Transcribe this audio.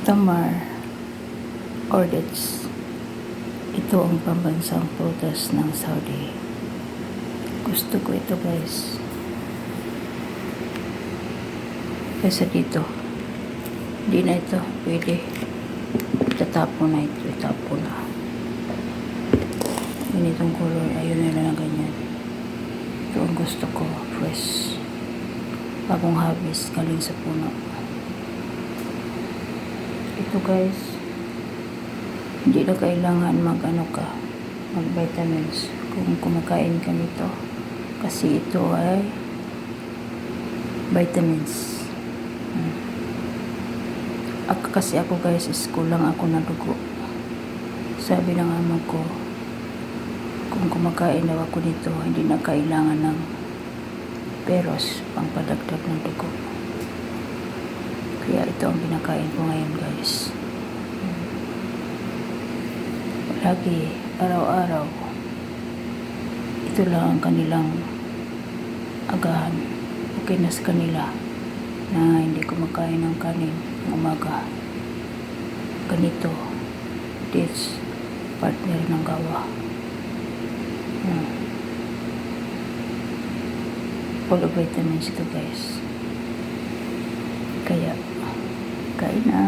Tamar or dates. Ito ang pambansang prutas ng Saudi. Gusto ko ito guys. Kaysa dito. Hindi na ito. Pwede. Tatapo na ito. Itapo na. Ganitong color. Ayun nila na ganyan. Ito ang gusto ko. Fresh. Bagong harvest. Galing sa puno. Ito guys. Hindi na kailangan mag ano ka. Mag vitamins. Kung kumakain ka nito. Kasi ito ay vitamins. Hmm. Ako kasi ako guys is kulang ako na dugo. Sabi ng amo ko, kung kumakain daw ako nito, hindi na kailangan ng peros pang padagdag ng dugo. Kaya ito ang pinakain ko ngayon guys. Lagi, araw-araw, ito lang ang kanilang agahan. Okay na sa kanila na hindi kumakain ng kanin ng umaga. Ganito, this, partner ng gawa. Hmm. Full of vitamins ito guys. Kaya, kain na.